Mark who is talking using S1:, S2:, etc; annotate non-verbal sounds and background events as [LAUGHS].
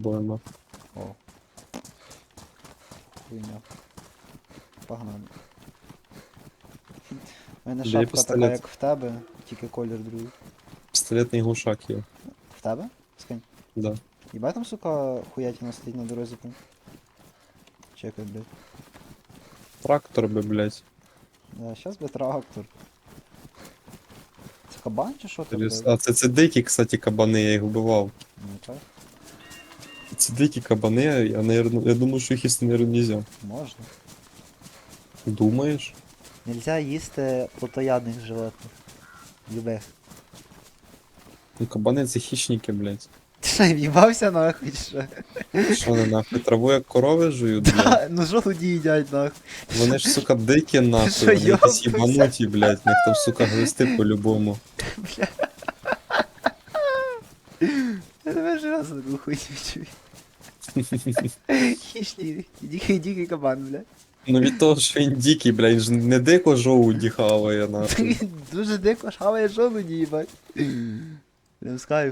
S1: Боємо.
S2: О. Хуйня. Погнали. У мене
S1: Де
S2: шапка така,
S1: пістолет?
S2: як в тебе, тільки колір другий.
S1: Пістолетний глушак є.
S2: В тебе? Скинь.
S1: Да.
S2: Єбать там, сука, хуятина стоїть на дорозі прям. Чекай, блядь.
S1: Трактор би, блядь.
S2: Да, щас би трактор. Це кабан чи що там?
S1: Через-
S2: блядь?
S1: А це, це дикі, кстати, кабани, я їх вбивав.
S2: Ну так,
S1: Це дикі кабани, я, наверно, я думаю, що їх їсти, наверное, нельзя.
S2: можна.
S1: Думаєш?
S2: Нельзя їсти плотоядних животних. Любих.
S1: Ну кабани це хищники, блядь.
S2: Ти що, в'їбався нахуй, чи що?
S1: Що вони нахуй траву як корови жують, блядь?
S2: Да, ну жолуді їдять нахуй.
S1: Вони ж, сука, дикі
S2: що,
S1: нахуй, вони якісь
S2: йобнувся?
S1: їбануті, блядь, в них там, сука, глисти по-любому.
S2: Я тебе ж раз таку хуйню чую. Хищний, дикий, дикий кабан, блядь.
S1: Ну від того, що він дикий, блядь, він ж не дико жовуді хаває, [LAUGHS] нахуй.
S2: Він Дуже дико хаває жолуді, їбать. Прям з кайфом.